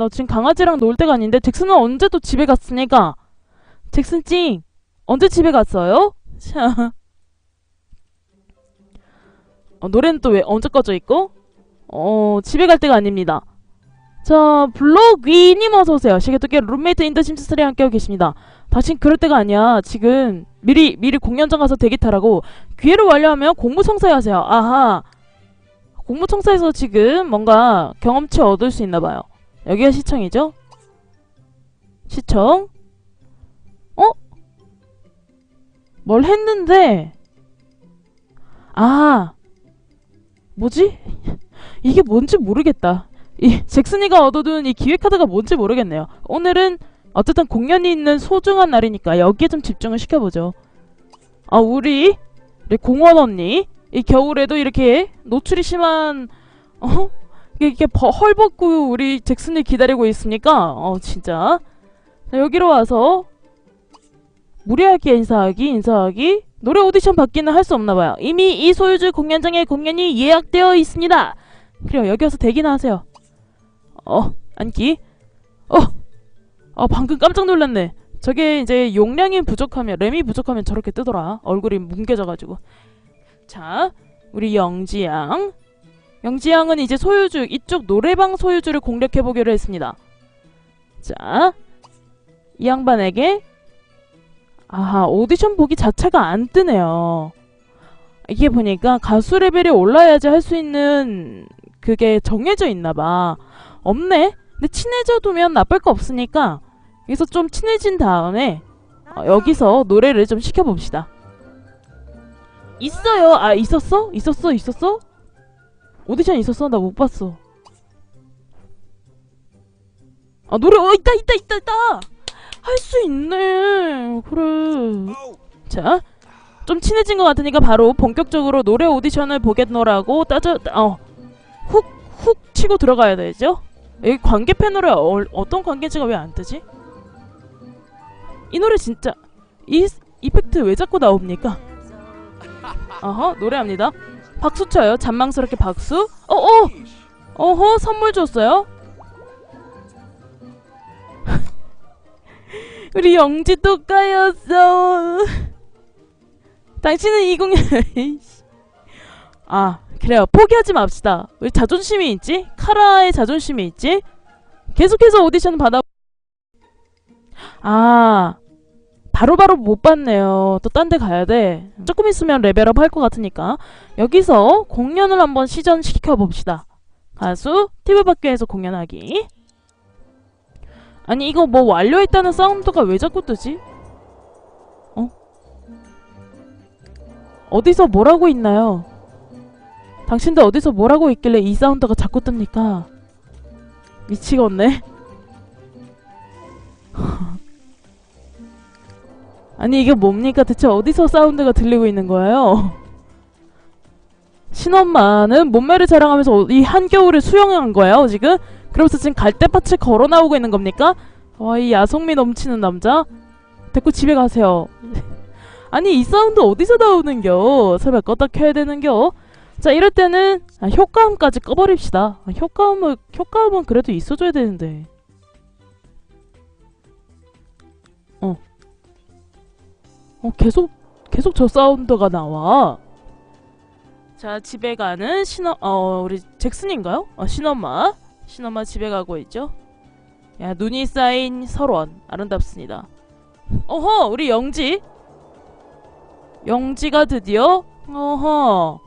너 지금 강아지랑 놀 때가 아닌데 잭슨은 언제 또 집에 갔습니까? 잭슨 찡 언제 집에 갔어요? 자 어, 노래는 또 왜 언제 꺼져 있고? 어 집에 갈 때가 아닙니다. 자 블록위님 어서 오세요. 시계토끼 룸메이트 인더 심스터리 함께하고 계십니다. 당신 그럴 때가 아니야. 지금 미리 미리 공연장 가서 대기 타라고 기회를 완료하면 공무청사에 하세요. 아하. 공무청사에서 지금 뭔가 경험치 얻을 수 있나 봐요. 여기가 시청이죠? 시청. 어? 뭘 했는데 아. 뭐지? 이게 뭔지 모르겠다. 이 잭슨이가 얻어둔 이 기획카드가 뭔지 모르겠네요. 오늘은 어쨌든 공연이 있는 소중한 날이니까 여기에 좀 집중을 시켜보죠. 아 우리 공원 언니 이 겨울에도 이렇게 노출이 심한 어 이렇게 버- 헐벗고 우리 잭슨을 기다리고 있습니까? 어 진짜 자, 여기로 와서 무례하게 인사하기 인사하기 노래 오디션 받기는 할 수 없나 봐요. 이미 이 소유주 공연장에 공연이 예약되어 있습니다. 그래요 여기 와서 대기나 하세요. 어 앉기 어 아 방금 깜짝 놀랐네. 저게 이제 용량이 부족하면 램이 부족하면 저렇게 뜨더라. 얼굴이 뭉개져가지고. 자, 우리 영지양. 영지양은 이제 소유주 이쪽 노래방 소유주를 공략해 보기로 했습니다. 자, 이 양반에게 아하 오디션 보기 자체가 안 뜨네요. 이게 보니까 가수 레벨이 올라야지 할 수 있는 그게 정해져 있나봐. 없네. 근데 친해져 두면 나쁠 거 없으니까 여기서 좀 친해진 다음에 어, 여기서 노래를 좀 시켜봅시다. 있어요. 아 있었어? 있었어? 있었어? 오디션 있었어? 나 못 봤어. 아 노래 어 있다 있다 있다 있다. 할 수 있네. 그래. 자, 좀 친해진 것 같으니까 바로 본격적으로 노래 오디션을 보겠노라고 따져 어훅훅 치고 들어가야 되죠? 여기 관계 패널에 어, 어떤 관계지가 왜 안 뜨지? 이 노래 진짜 이 이펙트 왜 자꾸 나옵니까? 어허 노래합니다. 박수 쳐요. 잔망스럽게 박수. 어어 어허 선물 줬어요. 우리 영지 또 까였어. 당신은 이 공연 아 그래요 포기하지 맙시다. 우리 자존심이 있지? 카라의 자존심이 있지? 계속해서 오디션 받아. 아 바로바로 못 받네요. 또 딴 데 가야 돼. 조금 있으면 레벨업 할 것 같으니까 여기서 공연을 한번 시전시켜 봅시다. 가수 TV 밖에서 공연하기. 아니 이거 뭐 완료했다는 사운드가 왜 자꾸 뜨지? 어? 어디서 뭐라고 있나요? 당신들 어디서 뭐라고 있길래 이 사운드가 자꾸 뜹니까? 미치겠네. 아니 이게 뭡니까? 대체 어디서 사운드가 들리고 있는 거예요? 신엄마는 몸매를 자랑하면서 어- 이 한겨울을 수영한 거예요 지금? 그러면서 지금 갈대밭을 걸어 나오고 있는 겁니까? 와 이 야성미 넘치는 남자? 데리고 집에 가세요. 아니 이 사운드 어디서 나오는겨? 설마 껐다 켜야 되는겨? 자 이럴 때는 아, 효과음까지 꺼버립시다. 아, 효과음은 효과음은 그래도 있어줘야 되는데. 어 계속 계속 저 사운드가 나와. 자 집에 가는 신어 어 우리 잭슨인가요? 어 신엄마 신엄마 집에 가고 있죠. 야 눈이 쌓인 설원 아름답습니다. 어허 우리 영지 영지가 드디어 어허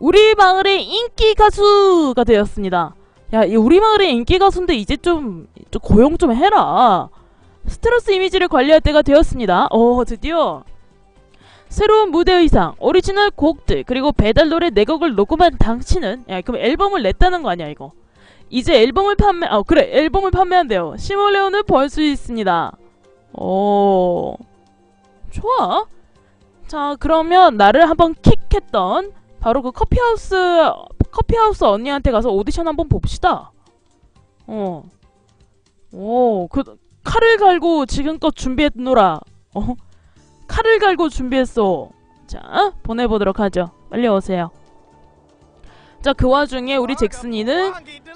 우리 마을의 인기 가수가 되었습니다. 야, 이 우리 마을의 인기 가수인데 이제 좀, 좀 고용 좀 해라. 스트레스 이미지를 관리할 때가 되었습니다. 어, 드디어 새로운 무대 의상, 오리지널 곡들, 그리고 배달 노래 4곡을 녹음한 당신은 야, 그럼 앨범을 냈다는 거 아니야, 이거. 이제 앨범을 판매, 아, 그래, 앨범을 판매한대요. 시몰레온을 벌 수 있습니다. 오, 좋아. 자, 그러면 나를 한번 킥했던 바로 그 커피하우스 커피하우스 언니한테 가서 오디션 한번 봅시다. 어. 오, 그 칼을 갈고 지금껏 준비했노라. 어? 칼을 갈고 준비했어. 자, 보내보도록 하죠. 빨리 오세요. 자, 그 와중에 우리 잭슨이는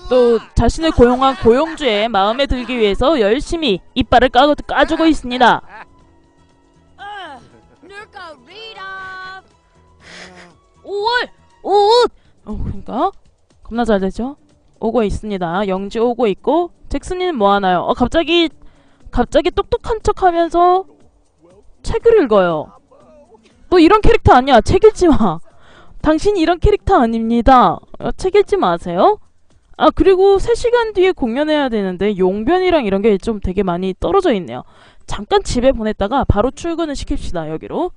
또 자신을 고용한 고용주의 마음에 들기 위해서 열심히 이빨을 까, 까주고 있습니다. 5월 5월 어 그러니까 겁나 잘 되죠 오고 있습니다 영지 오고 있고 잭슨이는 뭐 하나요 어 갑자기 갑자기 똑똑한 척하면서 책을 읽어요. 너 이런 캐릭터 아니야. 책 읽지 마. 당신이 이런 캐릭터 아닙니다. 어, 책 읽지 마세요. 아 그리고 3시간 뒤에 공연해야 되는데 용변이랑 이런 게 좀 되게 많이 떨어져 있네요. 잠깐 집에 보냈다가 바로 출근을 시킵시다 여기로.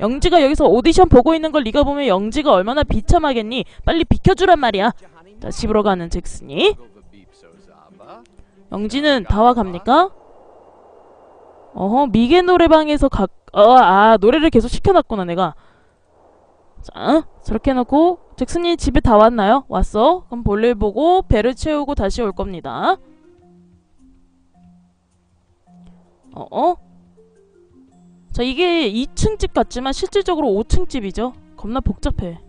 영지가 여기서 오디션 보고 있는 걸 네가 보면 영지가 얼마나 비참하겠니? 빨리 비켜주란 말이야. 자 집으로 가는 잭슨이. 영지는 다와 갑니까? 어허 미개 노래방에서 각 어, 아 노래를 계속 시켜놨구나 내가. 자 저렇게 해놓고 잭슨이 집에 다 왔나요? 왔어. 그럼 볼일 보고 배를 채우고 다시 올 겁니다. 어어? 자 이게 2층 집 같지만 실질적으로 5층 집이죠. 겁나 복잡해.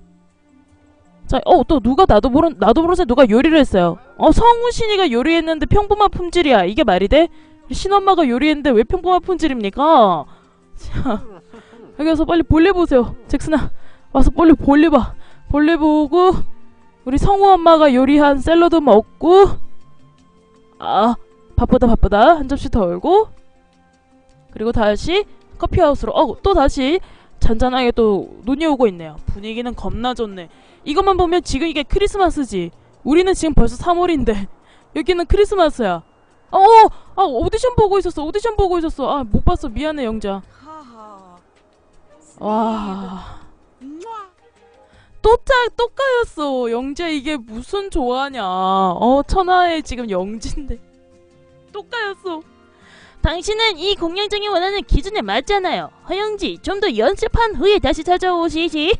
자, 어 또 누가 나도 모르 나도 모르는 누가 요리를 했어요. 어 성우신이가 요리했는데 평범한 품질이야. 이게 말이 돼? 신엄마가 요리했는데 왜 평범한 품질입니까? 자, 여기 와서 빨리 볼일 보세요. 잭슨아 와서 빨리 볼일 봐. 볼일 보고 우리 성우 엄마가 요리한 샐러드 먹고 아 바쁘다 바쁘다 한 접시 더 얼고 그리고 다시 커피하우스로 어 또 다시 잔잔하게 또 눈이 오고 있네요. 분위기는 겁나 좋네. 이것만 보면 지금 이게 크리스마스지. 우리는 지금 벌써 3월인데 여기는 크리스마스야. 어, 어, 아 오디션 보고 있었어. 오디션 보고 있었어. 아 못 봤어. 미안해 영자. 와. Mwah. 또 짜, 또 까였어. 영자 이게 무슨 좋아하냐. 어, 천하의 지금 영지인데. 또 까였어. 당신은 이 공연장이 원하는 기준에 맞잖아요. 허영지, 좀 더 연습한 후에 다시 찾아오시지.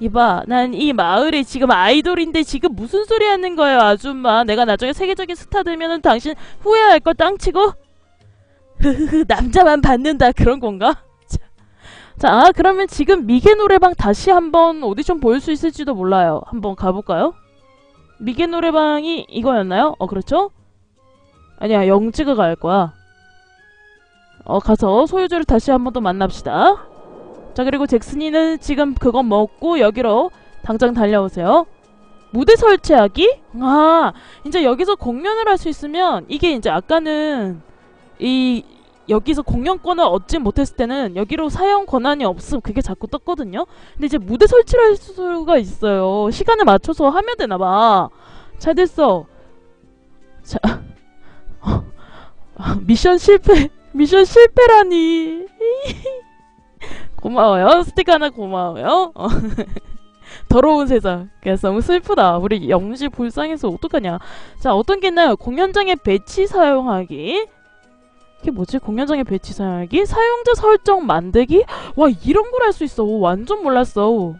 이봐, 난 이 마을에 지금 아이돌인데 지금 무슨 소리 하는 거예요, 아줌마. 내가 나중에 세계적인 스타 되면은 당신 후회할 거 땅치고. 흐흐흐, 남자만 받는다. 그런 건가? 자, 그러면 지금 미개 노래방 다시 한번 오디션 보일 수 있을지도 몰라요. 한번 가볼까요? 미개 노래방이 이거였나요? 어, 그렇죠? 아니야, 영지가 갈 거야. 어, 가서 소유주를 다시 한번 더 만납시다. 자, 그리고 잭슨이는 지금 그거 먹고 여기로 당장 달려오세요. 무대 설치하기? 아, 이제 여기서 공연을 할 수 있으면 이게 이제 아까는 이 여기서 공연권을 얻지 못했을 때는 여기로 사용 권한이 없음 그게 자꾸 떴거든요. 근데 이제 무대 설치를 할 수가 있어요. 시간에 맞춰서 하면 되나 봐. 잘 됐어. 자, 아, 미션 실패. 미션 실패라니. 고마워요. 스티커 하나 고마워요. 어. 더러운 세상. 그래서 너무 슬프다. 우리 영지 불쌍해서 어떡하냐. 자, 어떤 게 있나요? 공연장에 배치 사용하기. 이게 뭐지? 공연장에 배치 사용하기? 사용자 설정 만들기? 와 이런 걸 할 수 있어. 완전 몰랐어.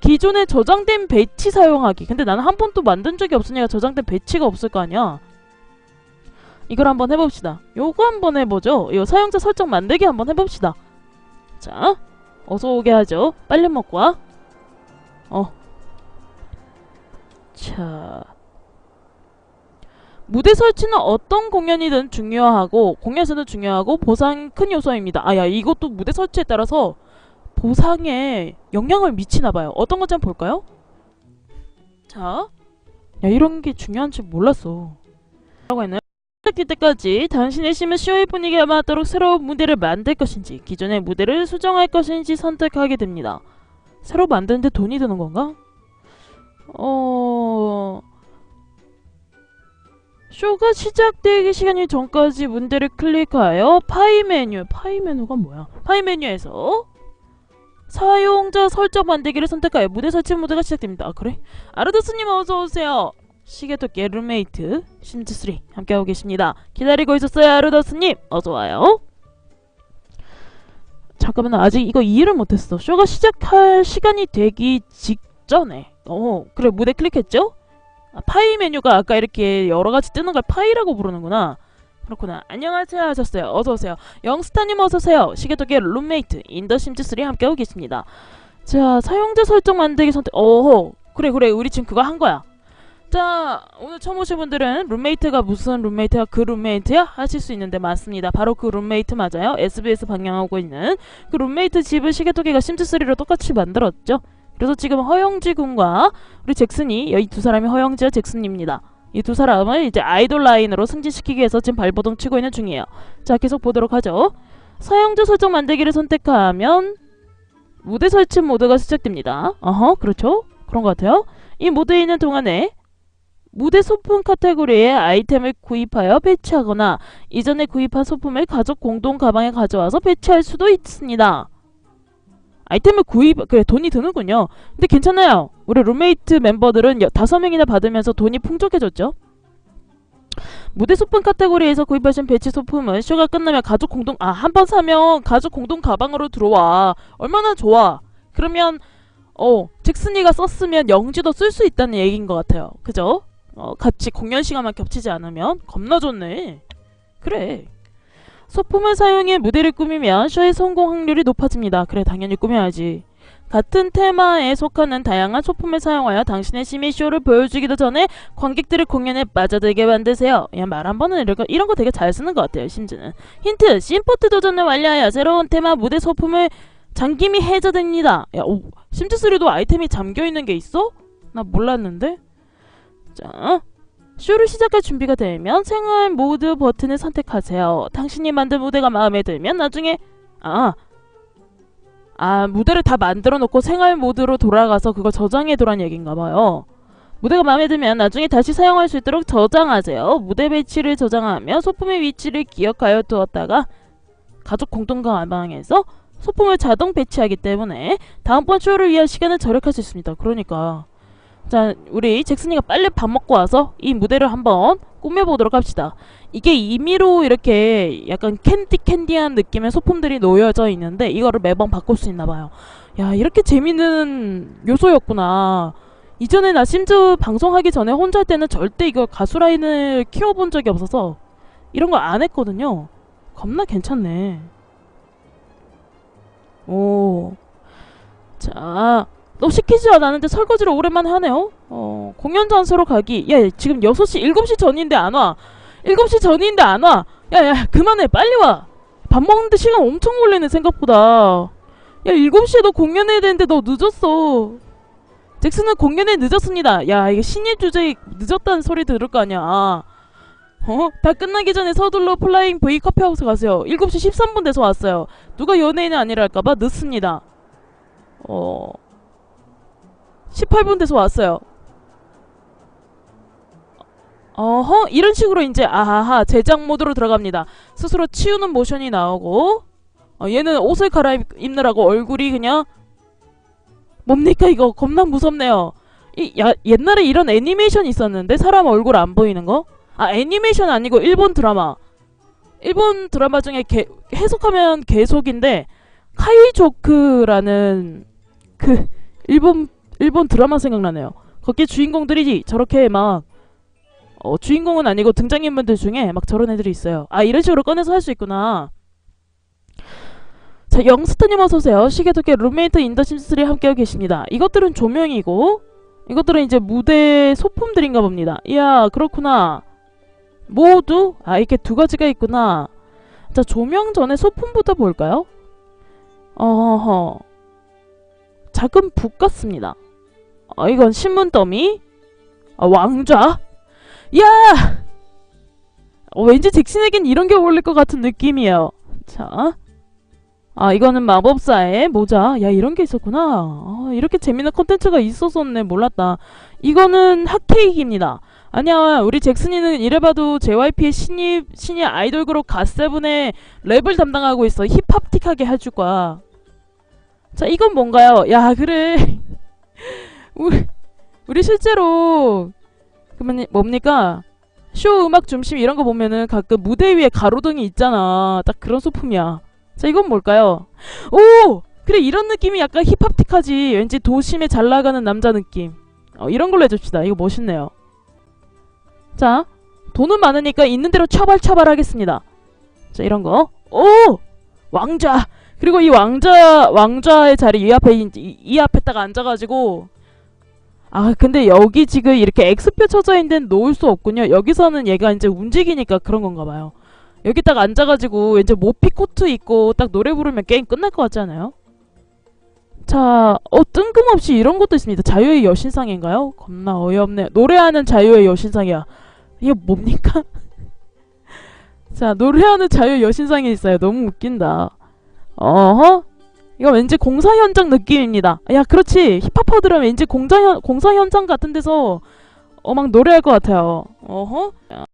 기존에 저장된 배치 사용하기. 근데 나는 한 번도 만든 적이 없으니까 저장된 배치가 없을 거 아니야. 이걸 한번 해봅시다. 요거 한번 해보죠. 이 사용자 설정 만들기 한번 해봅시다. 자, 어서 오게 하죠. 빨리 먹고 와. 어. 자. 무대 설치는 어떤 공연이든 중요하고 공연에서는 중요하고 보상 큰 요소입니다. 아야 이것도 무대 설치에 따라서 보상에 영향을 미치나 봐요. 어떤 건지 볼까요? 자, 야 이런 게 중요한지 몰랐어. 라고 했나요? 시작될 때까지 당신의 심은 쇼의 분위기에 맞도록 새로운 무대를 만들 것인지 기존의 무대를 수정할 것인지 선택하게 됩니다. 새로 만드는데 돈이 드는 건가? 어... 쇼가 시작되기 시간이 전까지 문제를 클릭하여 파이 메뉴 파이 메뉴가 뭐야? 파이 메뉴에서 사용자 설정 만들기를 선택하여 무대 설치 모드가 시작됩니다. 아 그래? 아르도스님 어서 오세요. 시계토끼의 룸메이트 심즈3 함께하고 계십니다. 기다리고 있었어요 아르더스님 어서 와요. 잠깐만 아직 이거 이해를 못했어. 쇼가 시작할 시간이 되기 직전에 어 그래 무대 클릭했죠? 아, 파이 메뉴가 아까 이렇게 여러 가지 뜨는 걸 파이라고 부르는구나. 그렇구나. 안녕하세요 하셨어요. 어서 오세요. 영스타님 어서 오세요. 시계토끼의 룸메이트 인더 심즈3 함께하고 계십니다. 자 사용자 설정 만들기 선택. 어허 그래 그래 우리 지금 그거 한 거야. 자, 오늘 처음 오신 분들은 룸메이트가 무슨 룸메이트야 그 룸메이트야 하실 수 있는데 맞습니다. 바로 그 룸메이트 맞아요. SBS 방영하고 있는 그 룸메이트 집을 시계토끼가 심즈3로 똑같이 만들었죠. 그래서 지금 허영지 군과 우리 잭슨이 이 두 사람이 허영지와 잭슨입니다. 이 두 사람을 이제 아이돌 라인으로 승진시키기 위해서 지금 발버둥 치고 있는 중이에요. 자, 계속 보도록 하죠. 사용자 설정 만들기를 선택하면 무대 설치 모드가 시작됩니다. 어허, 그렇죠? 그런 것 같아요. 이 모드에 있는 동안에 무대 소품 카테고리에 아이템을 구입하여 배치하거나 이전에 구입한 소품을 가족 공동 가방에 가져와서 배치할 수도 있습니다. 아이템을 구입, 그래, 돈이 드는군요. 근데 괜찮아요. 우리 룸메이트 멤버들은 여- 다섯 명이나 받으면서 돈이 풍족해졌죠. 무대 소품 카테고리에서 구입하신 배치 소품은 쇼가 끝나면 가족 공동, 아, 한 번 사면 가족 공동 가방으로 들어와. 얼마나 좋아. 그러면, 어, 잭슨이가 썼으면 영지도 쓸 수 있다는 얘기인 것 같아요. 그죠? 어, 같이 공연 시간만 겹치지 않으면 겁나 좋네. 그래. 소품을 사용해 무대를 꾸미면 쇼의 성공 확률이 높아집니다. 그래, 당연히 꾸며야지. 같은 테마에 속하는 다양한 소품을 사용하여 당신의 심의 쇼를 보여주기도 전에 관객들을 공연에 빠져들게 만드세요. 야, 말 한 번은 이런 거, 되게 잘 쓰는 것 같아요, 심즈는. 힌트! 심포트 도전을 완료하여 새로운 테마 무대 소품을 잠김이 해제됩니다. 야, 오, 심즈3도 아이템이 잠겨있는 게 있어? 나 몰랐는데? 자, 쇼를 시작할 준비가 되면 생활 모드 버튼을 선택하세요. 당신이 만든 무대가 마음에 들면 나중에 아, 아 무대를 다 만들어 놓고 생활 모드로 돌아가서 그걸 저장해 두란 얘기인가 봐요. 무대가 마음에 들면 나중에 다시 사용할 수 있도록 저장하세요. 무대 배치를 저장하며 소품의 위치를 기억하여 두었다가 가족 공동 가방에서 소품을 자동 배치하기 때문에 다음번 쇼를 위한 시간을 절약할 수 있습니다. 그러니까 자, 우리 잭슨이가 빨리 밥 먹고 와서 이 무대를 한번 꾸며보도록 합시다. 이게 임의로 이렇게 약간 캔디 캔디한 느낌의 소품들이 놓여져 있는데 이거를 매번 바꿀 수 있나 봐요. 야, 이렇게 재밌는 요소였구나. 이전에 나 심즈 방송하기 전에 혼자 할 때는 절대 이거 가수 라인을 키워본 적이 없어서 이런 거 안 했거든요. 겁나 괜찮네. 오. 자, 너 시키지 않았는데 설거지를 오랜만에 하네요. 어, 공연 장소로 가기. 야, 야, 지금 6시, 7시 전인데 안 와. 7시 전인데 안 와. 야, 야, 그만해. 빨리 와. 밥 먹는데 시간 엄청 걸리네, 생각보다. 야, 7시에 너 공연해야 되는데 너 늦었어. 잭슨은 공연에 늦었습니다. 야, 이게 신예 주제에 늦었다는 소리 들을 거 아니야. 어? 다 끝나기 전에 서둘러 플라잉 V 커피하우스 가세요. 7시 13분 돼서 왔어요. 누가 연예인이 아니랄까봐 늦습니다. 어... 18분 돼서 왔어요. 어허 이런 식으로 이제 아하하 제작 모드로 들어갑니다. 스스로 치우는 모션이 나오고 어, 얘는 옷을 갈아입느라고 얼굴이 그냥 뭡니까 이거 겁나 무섭네요. 이 야, 옛날에 이런 애니메이션 있었는데 사람 얼굴 안 보이는 거? 아 애니메이션 아니고 일본 드라마. 일본 드라마 중에 개, 해석하면 계속인데 카이조크라는 그 일본 일본 드라마 생각나네요. 거기 주인공들이 저렇게 막 어, 주인공은 아니고 등장인물들 중에 막 저런 애들이 있어요. 아 이런 식으로 꺼내서 할 수 있구나. 자 영스타님 어서 오세요. 시계도계 룸메이트 인더 심스3 함께하고 계십니다. 이것들은 조명이고 이것들은 이제 무대 소품들인가 봅니다. 이야 그렇구나. 모두 아 이렇게 두 가지가 있구나. 자 조명 전에 소품부터 볼까요? 어허 작은 북 같습니다. 어, 이건 신문 더미. 아, 왕좌. 야! 어, 왠지 잭슨에겐 이런 게 어울릴 것 같은 느낌이에요. 자. 아, 이거는 마법사의 모자. 야, 이런 게 있었구나. 아, 이렇게 재밌는 컨텐츠가 있었었네. 몰랐다. 이거는 핫케이크입니다. 아니야, 우리 잭슨이는 이래봐도 JYP의 신입, 신입 아이돌 그룹 갓세븐의 랩을 담당하고 있어. 힙합틱하게 해줄 거야. 자, 이건 뭔가요? 야, 그래. 우리, 우리 실제로 그러면 뭡니까? 쇼 음악 중심 이런 거 보면은 가끔 무대 위에 가로등이 있잖아. 딱 그런 소품이야. 자, 이건 뭘까요? 오! 그래, 이런 느낌이 약간 힙합틱하지. 왠지 도심에 잘 나가는 남자 느낌. 어, 이런 걸로 해줍시다. 이거 멋있네요. 자, 돈은 많으니까 있는 대로 처발처발 하겠습니다. 자, 이런 거. 오! 왕좌! 그리고 이 왕좌, 왕좌의 자리 이 앞에, 이, 이 앞에 딱 앉아가지고 아 근데 여기 지금 이렇게 X표 쳐져 있는 데는 놓을 수 없군요. 여기서는 얘가 이제 움직이니까 그런 건가 봐요. 여기 딱 앉아가지고 이제 모피 코트 입고 딱 노래 부르면 게임 끝날 것 같지 않아요? 자, 어 뜬금없이 이런 것도 있습니다. 자유의 여신상인가요? 겁나 어이없네. 노래하는 자유의 여신상이야. 이게 뭡니까? 자, 노래하는 자유의 여신상이 있어요. 너무 웃긴다. 어허? 이거 왠지 공사 현장 느낌입니다. 야, 그렇지. 힙합퍼 들으면 왠지 공사 현 공사 현장 같은 데서 어 막 노래할 것 같아요. 어허? 야,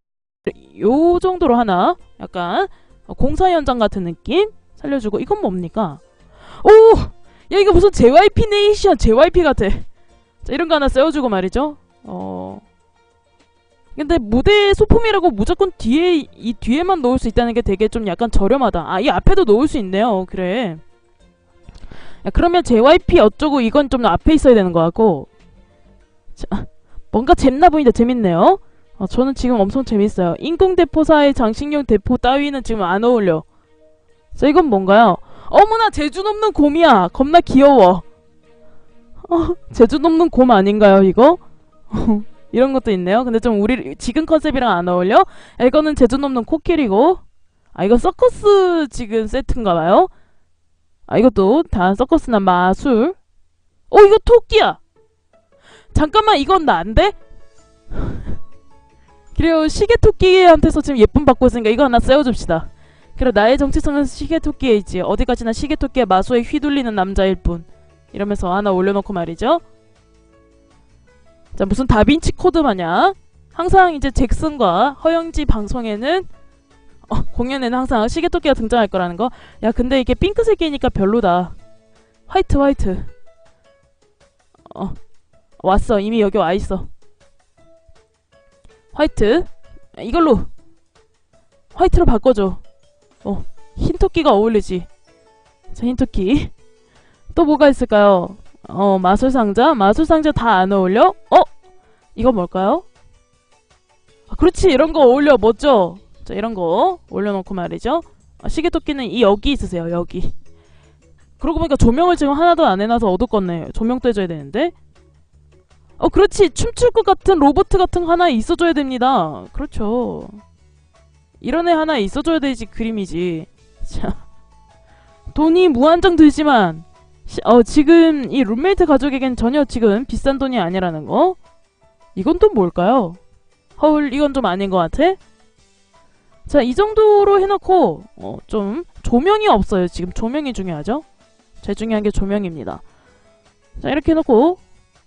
요 정도로 하나 약간 공사 현장 같은 느낌 살려주고 이건 뭡니까? 오, 야 이거 무슨 JYP 네이션 JYP 같아. 자 이런 거 하나 세워주고 말이죠. 어. 근데 무대 소품이라고 무조건 뒤에 이 뒤에만 놓을 수 있다는 게 되게 좀 약간 저렴하다. 아 이 앞에도 놓을 수 있네요. 그래. 야, 그러면 JYP 어쩌고 이건 좀 앞에 있어야 되는 거 같고. 자, 뭔가 재밌나 보인다. 재밌네요. 어, 저는 지금 엄청 재밌어요. 인공대포사의 장식용 대포 따위는 지금 안 어울려. 자, 이건 뭔가요? 어머나, 제주 넘는 곰이야. 겁나 귀여워. 어, 제주 넘는 곰 아닌가요, 이거? 이런 것도 있네요. 근데 좀 우리 지금 컨셉이랑 안 어울려? 야, 이거는 제주 넘는 코끼리고. 아, 이거 서커스 지금 세트인가봐요. 아, 이것도 다 서커스나 마술. 어, 이거 토끼야! 잠깐만, 이건 나인데? 그래요, 시계토끼한테서 지금 예쁨 받고 있으니까 이거 하나 세워줍시다. 그래, 나의 정체성은 시계토끼에 있지. 어디 가지나 시계토끼의 마수에 휘둘리는 남자일 뿐. 이러면서 하나 올려놓고 말이죠. 자, 무슨 다빈치 코드 마냥. 항상 이제 잭슨과 허영지 방송에는 어, 공연에는 항상 시계토끼가 등장할 거라는 거. 야, 근데 이게 핑크색이니까 별로다. 화이트, 화이트. 어, 왔어. 이미 여기 와 있어. 화이트. 이걸로. 화이트로 바꿔줘. 어, 흰 토끼가 어울리지. 자, 흰 토끼. 또 뭐가 있을까요? 어, 마술상자. 마술상자 다 안 어울려? 어? 이거 뭘까요? 아, 그렇지. 이런 거 어울려. 멋져. 자, 이런 거 올려놓고 말이죠. 아, 시계토끼는 이 여기 있으세요. 여기. 그러고 보니까 조명을 지금 하나도 안 해놔서 어둡겠네. 조명도 해줘야 되는데. 어, 그렇지. 춤출 것 같은 로봇 같은 거 하나 있어줘야 됩니다. 그렇죠. 이런 애 하나 있어줘야 되지 그림이지. 자, 돈이 무한정 들지만 시- 어, 지금 이 룸메이트 가족에겐 전혀 지금 비싼 돈이 아니라는 거. 이건 또 뭘까요? 허울 이건 좀 아닌 것 같아. 자, 이 정도로 해놓고 어, 좀 조명이 없어요. 지금 조명이 중요하죠. 제일 중요한 게 조명입니다. 자, 이렇게 해놓고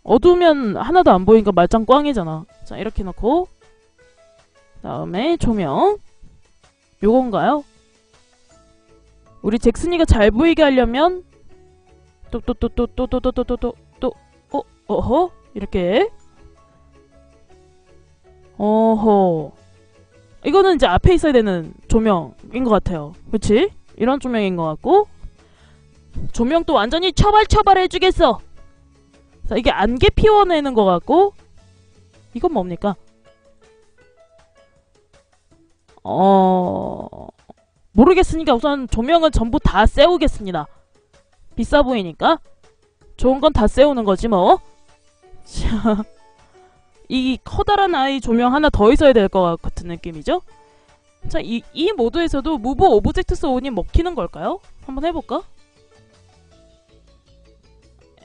어두우면 하나도 안 보이니까 말짱 꽝이잖아. 자, 이렇게 해놓고 다음에 조명 요건가요? 우리 잭슨이가 잘 보이게 하려면 또 또 또 또 또 또 또 또 또 또 어 어허 이렇게 어허 이거는 이제 앞에 있어야 되는 조명인 것 같아요. 그렇지? 이런 조명인 것 같고 조명 또 완전히 처발처발 해주겠어. 자 이게 안개 피워내는 것 같고 이건 뭡니까? 어 모르겠으니까 우선 조명은 전부 다 세우겠습니다. 비싸 보이니까 좋은 건 다 세우는 거지 뭐. 자, 이 커다란 아이 조명 하나 더 있어야 될 것 같은 느낌이죠? 자, 이, 이 모드에서도 무브 오브젝트스 온이 먹히는 걸까요? 한번 해볼까?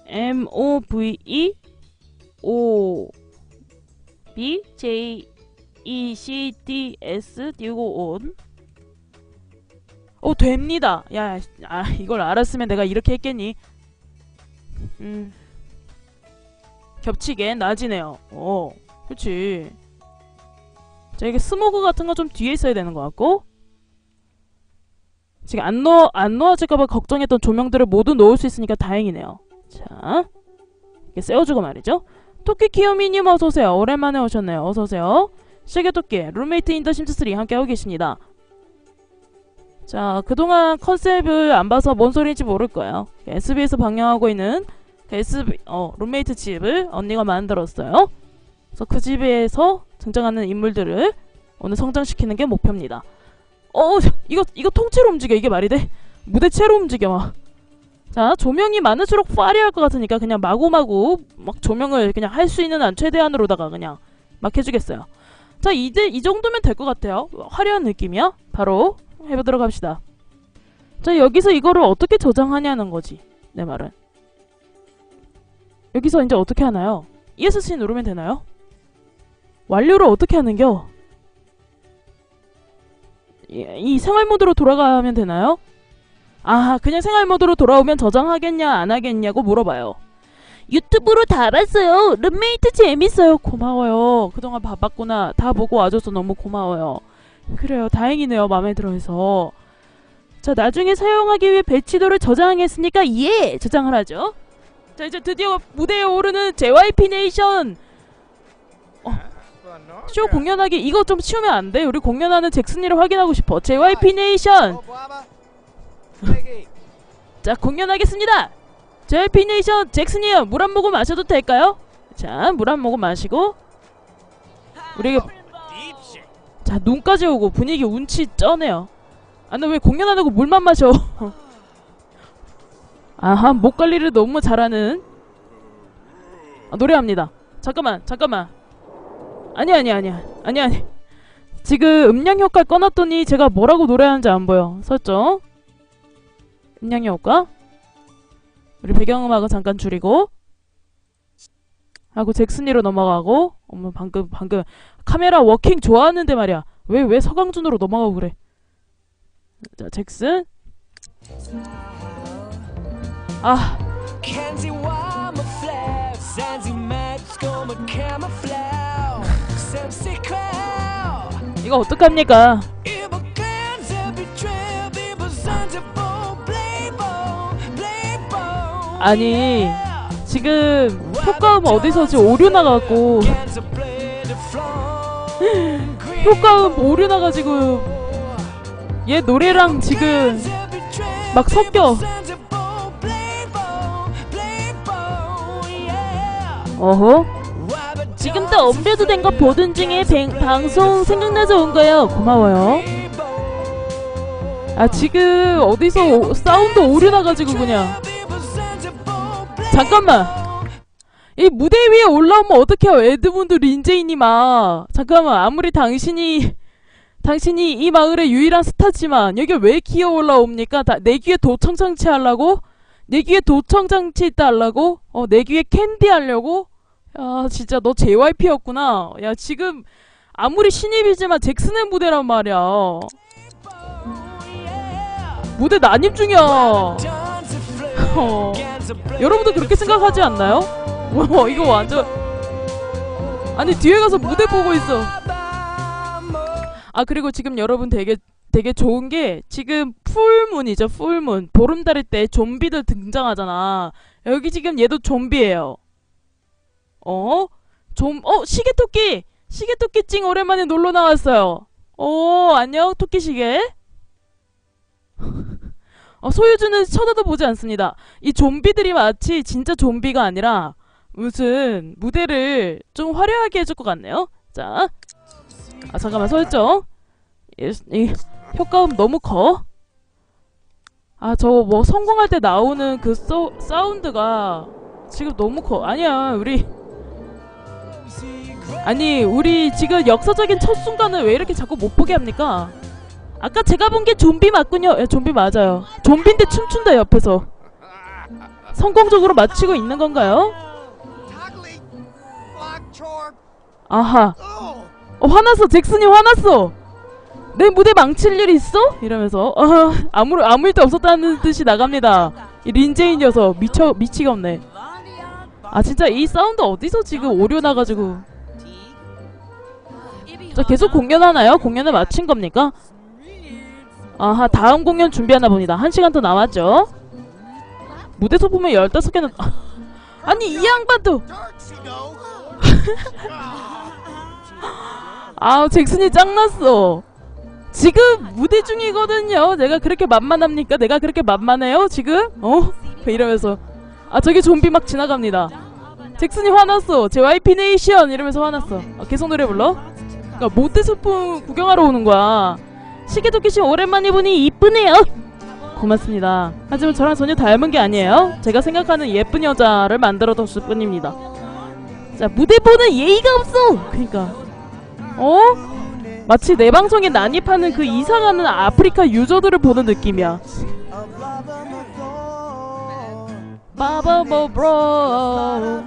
M O B J E C D S 띄우고 온. 오 됩니다. 야, 아 이걸 알았으면 내가 이렇게 했겠니? 음. 겹치게 낮이네요. 어, 그렇지. 자 이게 스모그 같은 거 좀 뒤에 있어야 되는 것 같고. 지금 안 넣어 안 넣어질까봐 걱정했던 조명들을 모두 넣을 수 있으니까 다행이네요. 자, 이렇게 세워주고 말이죠. 토끼 키오미님 어서 오세요. 오랜만에 오셨네요. 어서 오세요. 시계토끼 룸메이트 인더 심스3 함께하고 계십니다. 자, 그동안 컨셉을 안 봐서 뭔 소리인지 모를 거예요. SB에서 방영하고 있는 그 SB, 어, 룸메이트 집을 언니가 만들었어요. 그래서 그 집에서 등장하는 인물들을 오늘 성장시키는 게 목표입니다. 어, 이거, 이거 통째로 움직여. 이게 말이 돼? 무대체로 움직여, 막. 자 조명이 많을수록 화려할 것 같으니까 그냥 마구마구 막 조명을 그냥 할 수 있는 한 최대한으로다가 그냥 막 해주겠어요. 자 이제 이 정도면 될 것 같아요. 화려한 느낌이야. 바로 해보도록 합시다. 자 여기서 이거를 어떻게 저장하냐는 거지. 내 말은. 여기서 이제 어떻게 하나요? ESC 누르면 되나요? 완료를 어떻게 하는겨? 이, 이 생활 모드로 돌아가면 되나요? 아, 그냥 생활 모드로 돌아오면 저장하겠냐 안 하겠냐고 물어봐요. 유튜브로 다 봤어요. 룸메이트 재밌어요. 고마워요. 그동안 바빴구나. 다 보고 와줘서 너무 고마워요. 그래요. 다행이네요. 마음에 들어해서. 자, 나중에 사용하기 위해 배치도를 저장했으니까 예! 저장을 하죠. 자, 이제 드디어 무대에 오르는 JYP 네이션 쇼 공연하기 이거 좀 치우면 안 돼? 우리 공연하는 잭슨이를 확인하고 싶어. JYP 네이션. 자, 공연하겠습니다. JYP 네이션 잭슨이요. 물 한 모금 마셔도 될까요? 자, 물 한 모금 마시고 우리 자, 눈까지 오고 분위기 운치 쩌네요. 아, 너왜 공연 안 하고 물만 마셔? 아하, 목 관리를 너무 잘하는 아, 노래합니다. 잠깐만, 잠깐만. 아니 아니 아니야. 아니 아니. 지금 음량 효과 꺼놨더니 제가 뭐라고 노래하는지 안 보여. 설정. 음량 효과. 우리 배경음악은 잠깐 줄이고. 하고 잭슨이로 넘어가고. 어머 방금 방금 카메라 워킹 좋아하는데 말이야. 왜 왜 서강준으로 넘어가고 그래. 자 잭슨. Crowd, 이거 어떡합니까? 아니 지금 효과음 어디서 지금 오류 나갖고. 효과음 오류 나가지고 얘 노래랑 지금 막 섞여. 어허? 지금 도 업로드 된 거 보던 중에 뱅- 방송 생각나서 온 거예요. 고마워요. 아 지금 어디서 오- 사운드 오류 나가지고 그냥. 잠깐만. 이 무대 위에 올라오면 어떡해요 에드문드 린제이님아. 잠깐만 아무리 당신이 당신이 이 마을의 유일한 스타지만 여기 왜 기어 올라옵니까? 다, 내 귀에 도청장치 하려고? 내 귀에 도청장치 있다 하려고? 어 내 귀에 캔디 하려고 야 진짜 너 JYP였구나. 야 지금 아무리 신입이지만 잭슨의 무대란 말이야. 무대 난입 중이야. 어. 여러분도 그렇게 생각하지 않나요? 와 이거 완전. 아니 뒤에 가서 무대 보고 있어. 아 그리고 지금 여러분 되게 되게 좋은 게 지금 풀문이죠 풀문. 보름달일 때 좀비들 등장하잖아. 여기 지금 얘도 좀비예요 어? 좀, 어, 시계토끼! 시계토끼 찡 오랜만에 놀러 나왔어요. 어, 안녕, 토끼 시계. 어, 소유주는 쳐다도 보지 않습니다. 이 좀비들이 마치 진짜 좀비가 아니라 무슨 무대를 좀 화려하게 해줄 것 같네요. 자. 아, 잠깐만, 설정. 이, 이 효과음 너무 커. 아, 저뭐 성공할 때 나오는 그 소, 사운드가 지금 너무 커. 아니야, 우리. 아니 우리 지금 역사적인 첫 순간을 왜 이렇게 자꾸 못 보게 합니까? 아까 제가 본 게 좀비 맞군요. 예, 좀비 맞아요. 좀비인데 춤춘다 옆에서. 성공적으로 맞추고 있는 건가요? 아하. 어, 화났어. 잭슨이 화났어. 내 무대 망칠 일 있어? 이러면서 어, 아무 아무 일도 없었다는 듯이 나갑니다. 이 린제인 녀석 미쳐 미치가 없네. 아 진짜 이 사운드 어디서 지금 오류 나가지고 저 계속 공연하나요? 공연을 마친 겁니까? 아하 다음 공연 준비하나 봅니다 한 시간 더 남았죠 무대 소품을 15개는 아니 이 양반도 아 잭슨이 짱났어 지금 무대 중이거든요 내가 그렇게 만만합니까? 내가 그렇게 만만해요 지금? 어? 이러면서 아 저기 좀비 막 지나갑니다 잭슨이 화났어 JYP 네이션 이러면서 화났어 아, 계속 노래 불러? 그러니까 모태 소품 구경하러 오는 거야 시계토끼 씨 오랜만에 보니 이쁘네요 고맙습니다. 하지만 저랑 전혀 닮은 게 아니에요. 제가 생각하는 예쁜 여자를 만들어뒀을 뿐입니다. 자 무대 보는 예의가 없어. 그니까 어? 마치 내 방송에 난입하는 그 이상한 아프리카 유저들을 보는 느낌이야. 바바보 브로.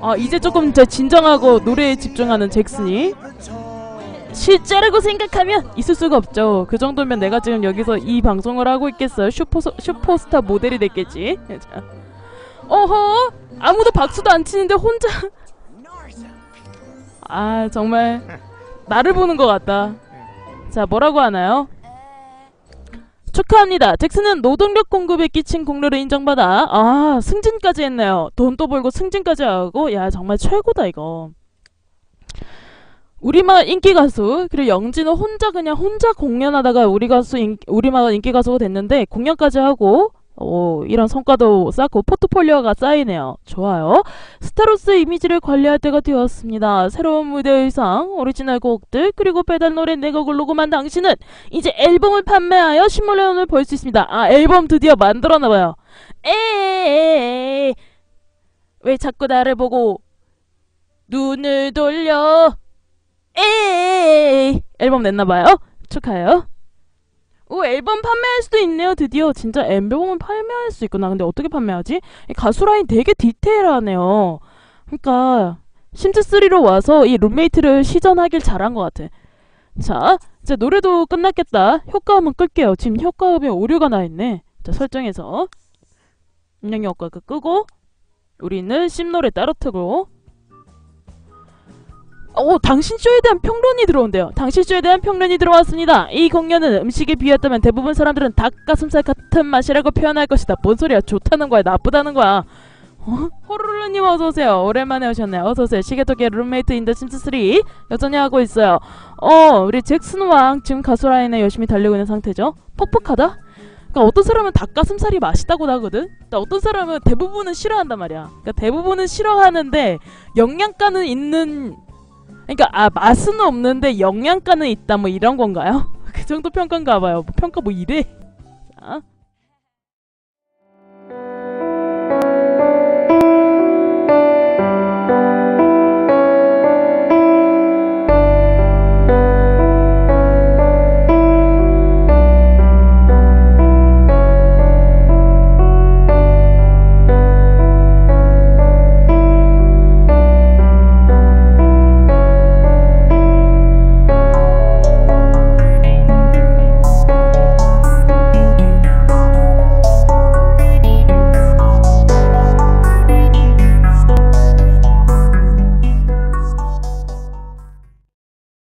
아 이제 조금 이제 진정하고 노래에 집중하는 잭슨이 실제라고 생각하면 있을 수가 없죠. 그 정도면 내가 지금 여기서 이 방송을 하고 있겠어요. 슈퍼 슈퍼스타 모델이 됐겠지. 자. 어허 아무도 박수도 안 치는데 혼자 아 정말 나를 보는 것 같다. 자 뭐라고 하나요? 축하합니다. 잭슨은 노동력 공급에 끼친 공로를 인정받아 아 승진까지 했네요. 돈도 벌고 승진까지 하고 야 정말 최고다 이거. 우리마을 인기 가수 그리고 영진은 혼자 그냥 혼자 공연하다가 우리 가수 인, 우리마을 인기 가수가 됐는데 공연까지 하고 오, 이런 성과도 쌓고 포트폴리오가 쌓이네요. 좋아요. 스타로스 이미지를 관리할 때가 되었습니다. 새로운 무대 의상, 오리지널 곡들, 그리고 배달 노래 네 곡을 녹음한 당신은 이제 앨범을 판매하여 10만 원을 벌 수 있습니다. 아, 앨범 드디어 만들었나봐요. 에에에에 왜 자꾸 나를 보고 눈을 돌려? 에에에에 앨범 냈나봐요. 축하해요. 오 앨범 판매할 수도 있네요. 드디어 진짜 앨범은 판매할 수 있구나. 근데 어떻게 판매하지? 이 가수 라인 되게 디테일하네요. 그러니까 심즈3로 와서 이 룸메이트를 시전하길 잘한 것 같아. 자 이제 노래도 끝났겠다. 효과음은 끌게요. 지금 효과음에 오류가 나있네. 자 설정에서. 음량 효과 그 끄고 우리는 씹노래 따로 트고 오, 당신 쇼에 대한 평론이 들어온대요. 당신 쇼에 대한 평론이 들어왔습니다. 이 공연은 음식에 비했다면 대부분 사람들은 닭가슴살 같은 맛이라고 표현할 것이다. 뭔 소리야? 좋다는 거야? 나쁘다는 거야? 어? 호루루님 어서오세요. 오랜만에 오셨네요. 어서오세요. 시계토끼 룸메이트 인더 심스3 여전히 하고 있어요. 어, 우리 잭슨 왕 지금 가수 라인에 열심히 달리고 있는 상태죠. 퍽퍽하다? 그러니까 어떤 사람은 닭가슴살이 맛있다고 하거든? 근데 어떤 사람은 대부분은 싫어한단 말이야. 그러니까 대부분은 싫어하는데 영양가는 있는 그러니까 아 맛은 없는데 영양가는 있다 뭐 이런 건가요? 그 정도 평가인가 봐요. 뭐 평가 뭐 이래. 자.